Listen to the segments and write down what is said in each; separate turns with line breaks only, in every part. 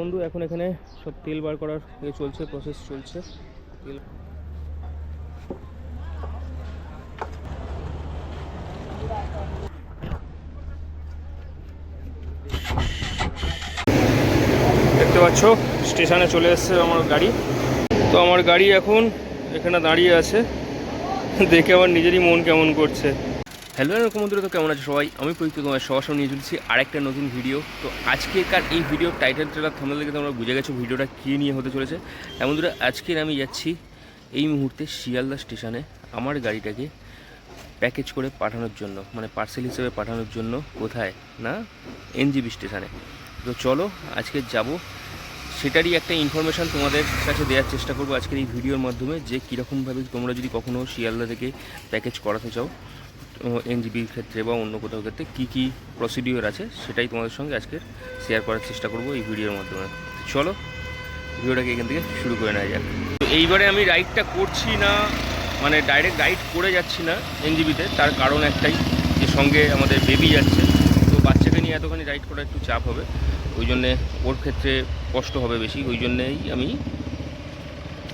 বন্ধু, এখন এখানে সব তেল বার করার চলছে প্রসেস চলছে। তেল দেখতে পাচ্ছ, স্টেশনে চলে এসেছে আমার গাড়ি। তো আমার গাড়ি এখন এখানে দাঁড়িয়ে আছে। দেখে আমার নিজেরই মন কেমন করছে। হ্যালো এরকম বন্ধুরা তো কেমন আছে সবাই? আমি প্রযুক্ত তোমার সবার সঙ্গে নিয়ে চলছি আরেকটা নতুন ভিডিও। তো আজকেকার এই ভিডিও টাইটেল ট্রেলার থামলে দেখে তোমরা বুঝে গেছো ভিডিওটা কী নিয়ে হতে চলেছে। এমন বন্ধুরা আজকের আমি যাচ্ছি এই মুহূর্তে শিয়ালদা স্টেশনে আমার গাড়িটাকে প্যাকেজ করে পাঠানোর জন্য মানে পার্সেল হিসেবে পাঠানোর জন্য কোথায়? না, এনজিবি স্টেশনে। তো চলো আজকে যাব। সেটারই একটা ইনফরমেশান তোমাদের কাছে দেওয়ার চেষ্টা করব আজকের এই ভিডিওর মাধ্যমে যে কীরকমভাবে তোমরা যদি কখনও শিয়ালদা থেকে প্যাকেজ করাতে চাও। এনজিবির ক্ষেত্রে বা অন্য কোথাও ক্ষেত্রে কী কী প্রসিডিওর আছে সেটাই তোমাদের সঙ্গে আজকে শেয়ার করার চেষ্টা করব এই ভিডিওর মাধ্যমে। চলো, ভিডিওটাকে এখান থেকে শুরু করে নেওয়া যাক। তো এইবারে আমি রাইডটা করছি না মানে ডাইরেক্ট রাইড করে যাচ্ছি না এনজিবিতে, তার কারণ একটাই, যে সঙ্গে আমাদের বেবি যাচ্ছে। তো বাচ্চাকে নিয়ে এতখানি রাইড করা একটু চাপ হবে, ওই জন্যে ওর ক্ষেত্রে কষ্ট হবে বেশি, ওই জন্যেই আমি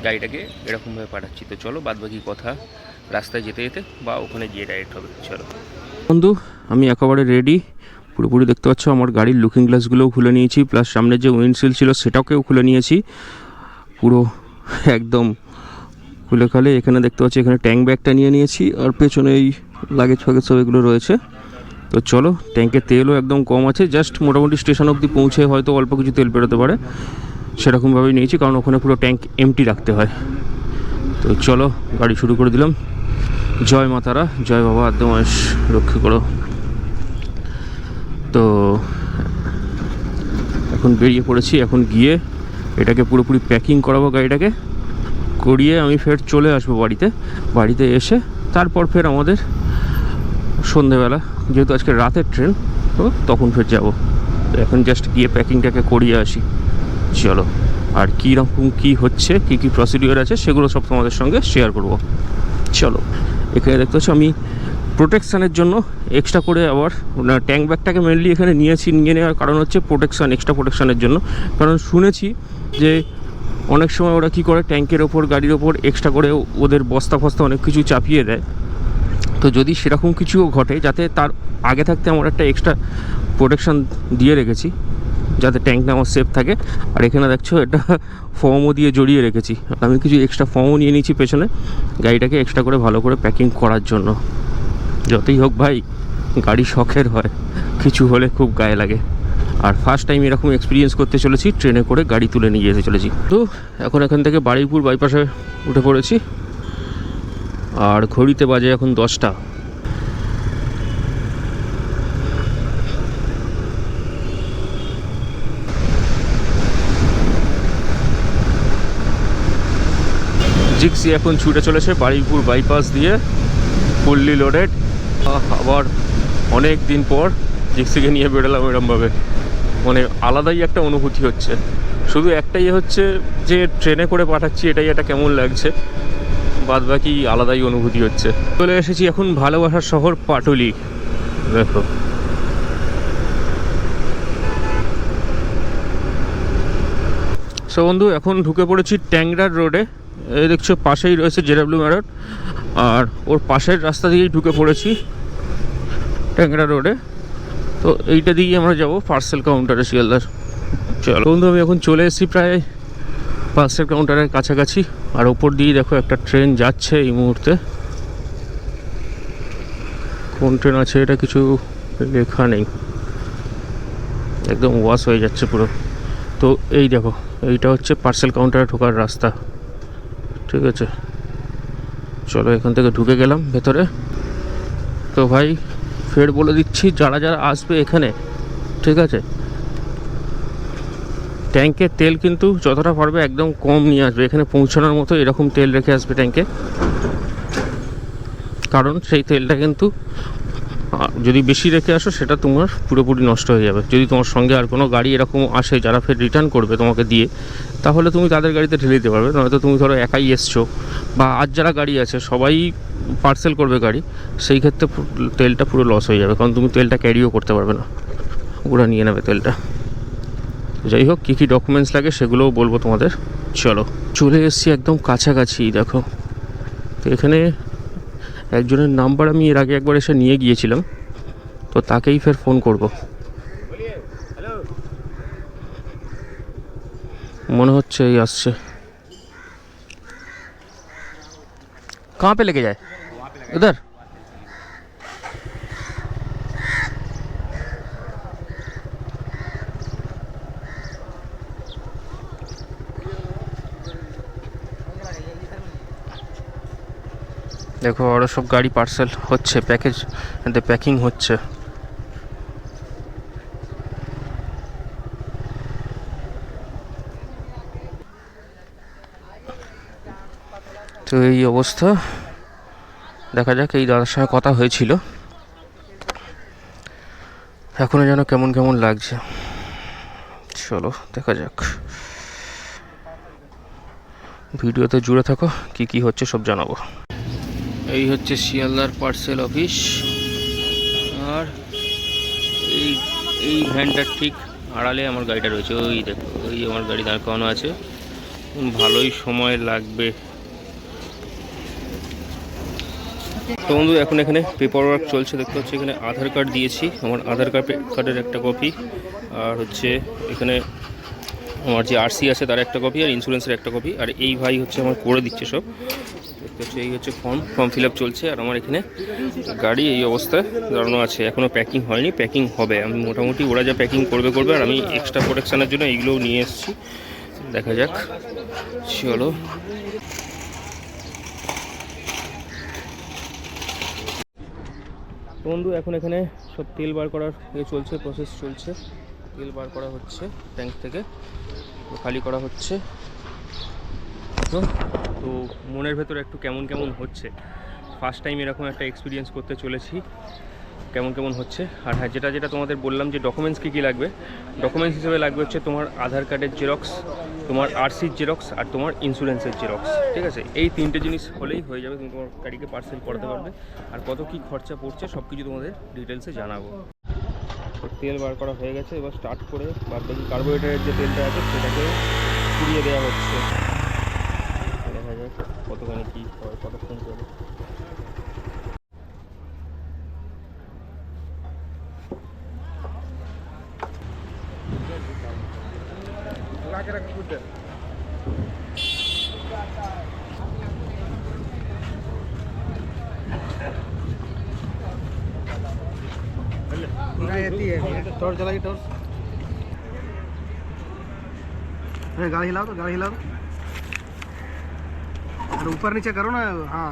গাড়িটাকে এরকমভাবে পাঠাচ্ছি। তো চলো, বাদবাকি কথা রাস্তায় যেতে যেতে বা ওখানে গিয়ে ডাইরেক্ট হবে, চলো। বন্ধু, আমি একেবারে রেডি পুরোপুরি দেখতে পাচ্ছ আমার গাড়ির লুকিং গ্লাসগুলোও খুলে নিয়েছি প্লাস সামনে যে উইন্ডশিল্ড ছিল সেটাকেও খুলে নিয়েছি। পুরো একদম খুলে খালে, এখানে দেখতে পাচ্ছি এখানে ট্যাঙ্ক ব্যাগটা নিয়ে নিয়েছি, আর পেছনে এই লাগেজ ফাগেজ সব এগুলো রয়েছে। তো চলো ট্যাঙ্কের তেলও একদম কম আছে জাস্ট মোটামুটি স্টেশন অবধি পৌঁছে হয়তো অল্প কিছু তেল বেরোতে পারে। সেরকমভাবেই নিয়েছি, কারণ ওখানে পুরো ট্যাঙ্ক এমটি রাখতে হয়। তো চলো, গাড়ি শুরু করে দিলাম। জয় মাতারা জয় বাবা আদ্যমাস রক্ষা করো। তো, এখন বেরিয়ে পড়েছি, এখন গিয়ে এটাকে পুরোপুরি প্যাকিং করাবো গাড়িটাকে। করিয়ে আমি ফের চলে আসব বাড়িতে বাড়িতে এসে, তারপর ফের আমাদের সন্ধেবেলা। যেহেতু আজকে রাতের ট্রেন তো তখন ফের যাব। এখন জাস্ট গিয়ে প্যাকিংটাকে করিয়ে আসি। চলো, আর কী রকম কী হচ্ছে, কী কী প্রসিডিওর আছে, সেগুলো সব তোমাদের সঙ্গে শেয়ার করব। চলো। এখানে দেখতে পাচ্ছ আমি প্রোটেকশানের জন্য এক্সট্রা করে আবার ট্যাঙ্ক ব্যাগটাকে মেনলি এখানে নিয়েছি, নিয়ে নেওয়ার কারণ হচ্ছে প্রোটেকশান এক্সট্রা প্রোটেকশানের জন্য। কারণ শুনেছি যে অনেক সময় ওরা কী করে ট্যাঙ্কের ওপর, গাড়ির ওপর এক্সট্রা করে ওদের বস্তা ফস্তা অনেক কিছু চাপিয়ে দেয়। তো যদি সেরকম কিছুও ঘটে, যাতে তার আগে থাকতে আমার একটা এক্সট্রা প্রোটেকশান দিয়ে রেখেছি। যাতে ট্যাঙ্কটা আমার সেফ থাকে। আর এখানে দেখছ এটা ফর্মও দিয়ে জড়িয়ে রেখেছি। আমি কিছু এক্সট্রা ফর্মও নিয়ে নিয়েছি পেছনে। গাড়িটাকে এক্সট্রা করে ভালো করে প্যাকিং করার জন্য। যতই হোক ভাই, গাড়ি শখের হয়। কিছু হলে খুব গায়ে লাগে। আর ফার্স্ট টাইম এরকম এক্সপিরিয়েন্স করতে চলেছি, ট্রেনে করে গাড়ি তুলে নিয়ে যেতে চলেছি। তো এখন এখান থেকে বারুইপুর বাইপাসে উঠে পড়েছি। আর ঘড়িতে বাজে এখন দশটা। জিক্সি এখন ছুটে চলেছে বারুইপুর বাইপাস দিয়ে ফুললি লোডেড আবার অনেক দিন পর জিক্সিকে নিয়ে বেরোলাম এরমভাবে। মানে আলাদাই একটা অনুভূতি হচ্ছে। শুধু একটাই হচ্ছে যে ট্রেনে করে পাঠাচ্ছি, এটাই একটা কেমন লাগছে। বাদ বাকি আলাদাই অনুভূতি হচ্ছে। চলে এসেছি এখন ভালোবাসার শহর পাটুলি। দেখো। সো বন্ধু, এখন ঢুকে পড়েছি ট্যাংরার রোডে। এই দেখছ, পাশেই রয়েছে জেডাব্লিউ ম্যারট, আর ওর পাশের রাস্তা দিয়েই ঢুকে পড়েছি ট্যাংরা রোডে। তো এইটা দিয়েই আমরা যাব পার্সেল কাউন্টারে শিয়ালদার। চলো। বন্ধু, আমি এখন চলে এসেছি প্রায় পার্সেল কাউন্টারের কাছাকাছি, আর ওপর দিয়ে দেখো একটা ট্রেন যাচ্ছে এই মুহূর্তে। কোন ট্রেন আছে এটা কিছু লেখা নেই। একদম ওয়াশ হয়ে যাচ্ছে পুরো। তো এই দেখো, এইটা হচ্ছে পার্সেল কাউন্টারে ঢোকার রাস্তা। ঠিক আছে। চলো এখান থেকে ঢুকে গেলাম ভেতরে। তো ভাই, ফের বলে দিচ্ছি যারা যারা আসবে এখানে, ঠিক আছে? ট্যাঙ্কের তেল কিন্তু যতটা পারবে একদম কম নিয়ে আসবে। এখানে পৌঁছানোর মতো এরকম তেল রেখে আসবে ট্যাঙ্কে। কারণ সেই তেলটা কিন্তু যদি বেশি রেখে আসো, সেটা তোমার পুরোপুরি নষ্ট হয়ে যাবে। যদি তোমার সঙ্গে আর কোনো গাড়ি এরকম আসে, যারা ফের রিটার্ন করবে তোমাকে দিয়ে, তাহলে তুমি তাদের গাড়িতে ঢেলে দিতে পারবে। নয়তো তুমি ধরো একাই এসছো, বা আর যারা গাড়ি আছে, সবাই পার্সেল করবে গাড়ি, সেই ক্ষেত্রে তেলটা পুরো লস হয়ে যাবে, কারণ তুমি তেলটা ক্যারিও করতে পারবে না। ওরা নিয়ে নেবে তেলটা। যাই হোক, কী কী ডকুমেন্টস লাগে সেগুলোও বলব তোমাদের। চলো, চলে এসেছি একদম কাছাকাছি, দেখো। তো এখানে একজনের নাম্বার আমি এর আগে একবার এসে নিয়ে গিয়েছিলাম তো তাকেই ফের ফোন করব মনে হচ্ছে এই আসছে कहाँ पे लेके जाए उधर দেখো আরও সব গাড়ি পার্সেল হচ্ছে প্যাকেজ প্যাকিং হচ্ছে। তো এই অবস্থা। দেখা যাক, এই দাদার সঙ্গে কথা হয়েছিল। এখনও যেন কেমন কেমন লাগছে। চলো, দেখা যাক। ভিডিওতে জুড়ে থাকো, কি কি হচ্ছে সব জানাব। এই হচ্ছে শিয়ালদার পার্সেল অফিস। আর এই এই ভ্যানটার ঠিক আড়ালে আমার গাড়িটা রয়েছে। ওই দেখো, ওই আমার গাড়ি দাঁড় করানো আছে। ভালোই সময় লাগবে। তো বন্ধু, এখন এখানে পেপার ওয়ার্ক চলছে। দেখতে হচ্ছে এখানে আধার কার্ড দিয়েছি। আমার আধার কার্ড কার্ডের একটা কপি আর হচ্ছে এখানে আমার যে আরসি আছে, তার একটা কপি আর ইন্স্যুরেন্সের একটা কপি আর এই ভাই হচ্ছে আমার করে দিচ্ছে সব। হচ্ছে এই হচ্ছে ফর্ম ফর্ম ফিল চলছে আর আমার এখানে গাড়ি এই অবস্থায় দাঁড়ানো আছে। এখনও প্যাকিং হয়নি প্যাকিং হবে। আমি মোটামুটি ওরা যা প্যাকিং করবে করবে আর আমি এক্সট্রা প্রোটেকশানের জন্য এইগুলোও নিয়ে এসেছি। দেখা যাক। চলো। বন্ধু, এখন এখানে সব তেল বার করার ইয়ে চলছে প্রসেস চলছে। তেল বার করা হচ্ছে ট্যাঙ্ক থেকে। খালি করা হচ্ছে। তো তো মনের ভেতরে একটু কেমন কেমন হচ্ছে? ফার্স্ট টাইম এরকম একটা এক্সপিরিয়েন্স করতে চলেছি। কেমন কেমন হচ্ছে? আর হ্যাঁ যেটা যেটা তোমাদের বললাম যে ডকুমেন্টস কী কী লাগবে? ডকুমেন্টস হিসেবে লাগবে হচ্ছে তোমার আধার কার্ডের জেরক্স তোমার আরসির জেরক্স আর তোমার ইন্স্যুরেন্সের জেরক্স ঠিক আছে? এই তিনটে জিনিস হলেই হয়ে যাবে। তুমি তোমার গাড়িকে পার্সেল করাতে পারবে। আর কত কী খরচা পড়ছে সব কিছু তোমাদের ডিটেলসে জানাব। তো তেল বার করা হয়ে গেছে। এবার স্টার্ট করে বাদ বাকি কার্বোরেটারের যে তেলটা আছে সেটাকে পুড়িয়ে দেওয়া হচ্ছে।
टॉर्च टॉर्च अरे गाड़ी हिलाओ तो गाड़ी हिलाओ। अरे ऊपर नीचे करो ना हाँ।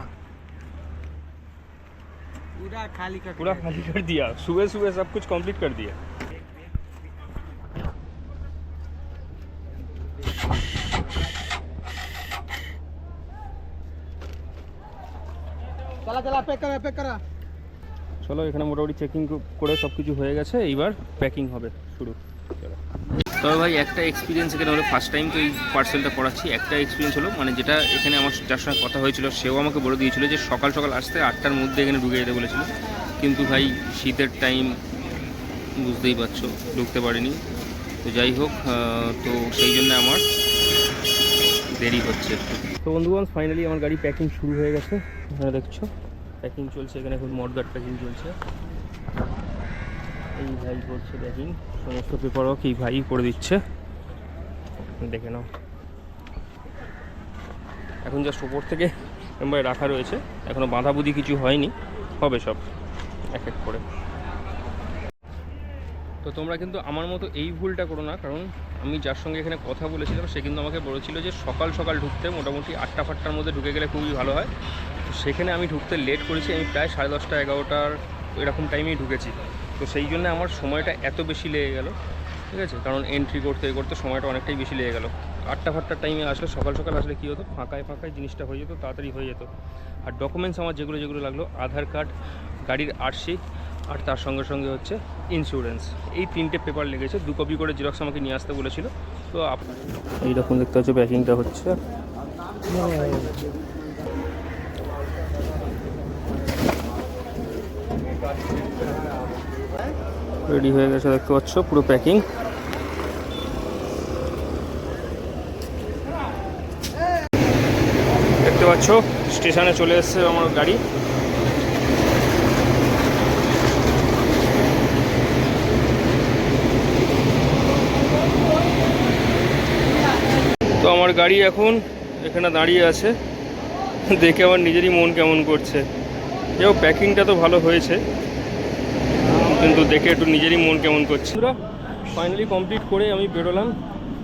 पूरा खाली कर
पूरा खाली कर दिया। सुबह सुबह सब कुछ कंप्लीट कर दिया।
প্যাক করা প্যাক করা।
চলো এখানে মোটামুটি চেকিং করে সব কিছু হয়ে গেছে এইবার প্যাকিং হবে শুরু। তবে ভাই একটা এক্সপিরিয়েন্স এখানে হলো ফার্স্ট টাইম তো এই পার্সেলটা করাচ্ছি একটা এক্সপিরিয়েন্স হলো মানে যেটা এখানে আমার যার সঙ্গে কথা হয়েছিল সেও আমাকে বলে দিয়েছিল যে সকাল সকাল আসতে আটটার মধ্যে এখানে ঢুকে যেতে বলেছিল। কিন্তু ভাই শীতের টাইম বুঝতেই পারছ ঢুকতে পারিনি। তো যাই হোক তো সেই জন্য আমার দেরি হচ্ছে একটু। তো বন্ধুগণ ফাইনালি আমার গাড়ি প্যাকিং শুরু হয়ে গেছে। এখানে দেখছ প্যাকিং চলছে এখানে এখন মডগার্ড প্যাকিং চলছে। এই ভাই করছে প্যাকিং সমস্ত পেপার ওয়ার্ক এই ভাই করে দিচ্ছে। দেখে নাও। এখন জাস্ট ওপর থেকে রাখা রয়েছে। এখনও বাঁধাবুদি কিছু হয়নি, হবে সব, এক এক করে। তো তোমরা কিন্তু আমার মতো এই ভুলটা করো না, কারণ আমি যার সঙ্গে এখানে কথা বলেছিলাম, সে কিন্তু আমাকে বলেছিল যে সকাল সকাল ঢুকতে মোটামুটি আটটা ফাটটার মধ্যে ঢুকে গেলে খুবই ভালো হয়। তো সেখানে আমি ঢুকতে লেট করেছি, আমি প্রায় সাড়ে দশটা, এগারোটার এরকম টাইমেই ঢুকেছি। তো সেই জন্য আমার সময়টা এত বেশি লেগে গেল, ঠিক আছে? কারণ এন্ট্রি করতে করতে সময়টা অনেকটাই বেশি লেগে গেল। আটটা ফাটটার টাইমে আসলে সকাল সকাল আসলে কী হতো? ফাঁকায় ফাঁকায় জিনিসটা হয়ে যেত, তাড়াতাড়ি হয়ে যেত। আর ডকুমেন্টস আমার যেগুলো যেগুলো লাগল, আধার কার্ড গাড়ির আরসি আর তার সঙ্গে সঙ্গে হচ্ছে ইন্স্যুরেন্স এই তিনটে পেপার লেগেছে, দু কপি করে জেরক্স আমাকে নিয়ে আসতে বলেছিল। তো এইরকম দেখতে হচ্ছে প্যাকিংটা হচ্ছে। রেডি হয়ে গেছে, দেখতে পাচ্ছ পুরো প্যাকিং দেখতে পাচ্ছ, স্টেশনে চলে এসছে আমার গাড়ি। আমার গাড়ি এখন এখানে দাঁড়িয়ে আছে। দেখে আমার নিজেরই মন কেমন করছে। যাও প্যাকিংটা তো ভালো হয়েছে। কিন্তু দেখে একটু নিজেরই মন কেমন করছে। ফাইনালি কমপ্লিট করে আমি বেরোলাম।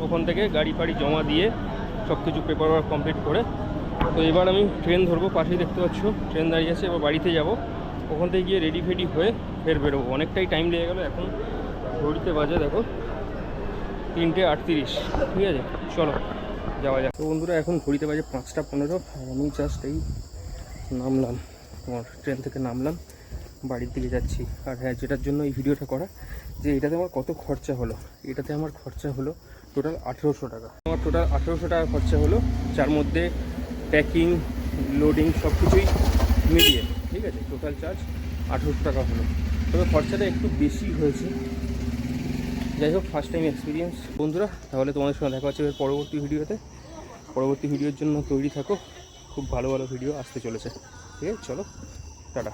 ওখান থেকে গাড়ি ফাড়ি জমা দিয়ে সব কিছু পেপার ওয়ার্ক কমপ্লিট করে। তো এবার আমি ট্রেন ধরবো, পাশেই দেখতে পাচ্ছ ট্রেন দাঁড়িয়ে আছে, এবার বাড়িতে যাব। ওখান থেকে গিয়ে রেডি ফেডি হয়ে ফের বেরোবো। অনেকটাই টাইম লেগে গেলো, এখন ঘড়িতে বাজে, দেখো, তিনটে আটত্রিশ। ঠিক আছে, চলো। যাওয়া যাক। তো বন্ধুরা, এখন ঘড়িতে বাজে পাঁচটা পনেরো আর আমি জাস্ট এই নামলাম, তোমার ট্রেন থেকে নামলাম, বাড়ির দিকে যাচ্ছি। আর হ্যাঁ যেটার জন্য এই ভিডিওটা করা, যে এটাতে আমার কত খরচা হলো, এটাতে আমার খরচা হলো টোটাল আঠেরোশো টাকা। আমার টোটাল আঠেরোশো টাকা খরচা হলো, যার মধ্যে প্যাকিং লোডিং সব কিছুই মিলিয়ে, ঠিক আছে? টোটাল চার্জ আঠেরোশো টাকা হলো। তবে খরচাটা একটু বেশি হয়েছে। যাই হোক ফার্স্ট টাইম এক্সপিরিয়েন্স বন্ধুরা, তাহলে তোমাদের সঙ্গে দেখা হচ্ছে পরবর্তী ভিডিওতে। পরবর্তী ভিডিওর জন্য তৈরি থাকো। খুব ভালো ভালো ভিডিও আসতে চলেছে। ঠিক আছে, চলো, টাটা।